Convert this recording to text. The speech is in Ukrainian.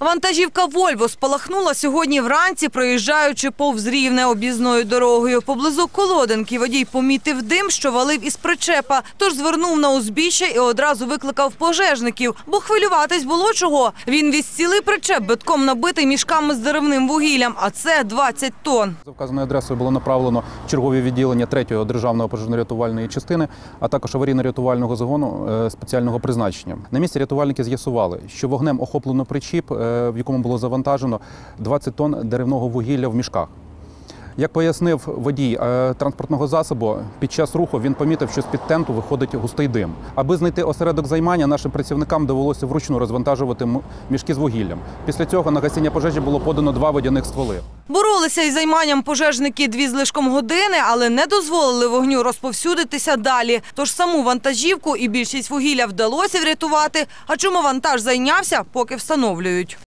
Вантажівка «Вольво» спалахнула сьогодні вранці, проїжджаючи повз рівне об'їзною дорогою. Поблизу Колоденки водій помітив дим, що валив із причепа, тож звернув на узбіччя і одразу викликав пожежників, бо хвилюватись було чого. Він віз причеп, битком набитий мішками з деревним вугіллям, а це 20 тонн. За вказаною адресою було направлено чергові відділення 3-го державного пожежно-рятувальної частини, а також аварійно-рятувального загону е, спеціального призначення. На місці рятувальники з'ясували, що вогнем охоплено причіп, е, в якому було завантажено 20 тонн деревного вугілля в мішках. Як пояснив водій е, транспортного засобу, під час руху він помітив, що з-під тенту виходить густий дим. Аби знайти осередок займання, нашим працівникам довелося вручну розвантажувати мішки з вугіллям. Після цього на гасіння пожежі було подано два водяних стволи. Боролися із займанням пожежники дві з лишком години, але не дозволили вогню розповсюдитися далі. Тож саму вантажівку і більшість вугілля вдалося врятувати. А чому вантаж зайнявся, поки встановлюють.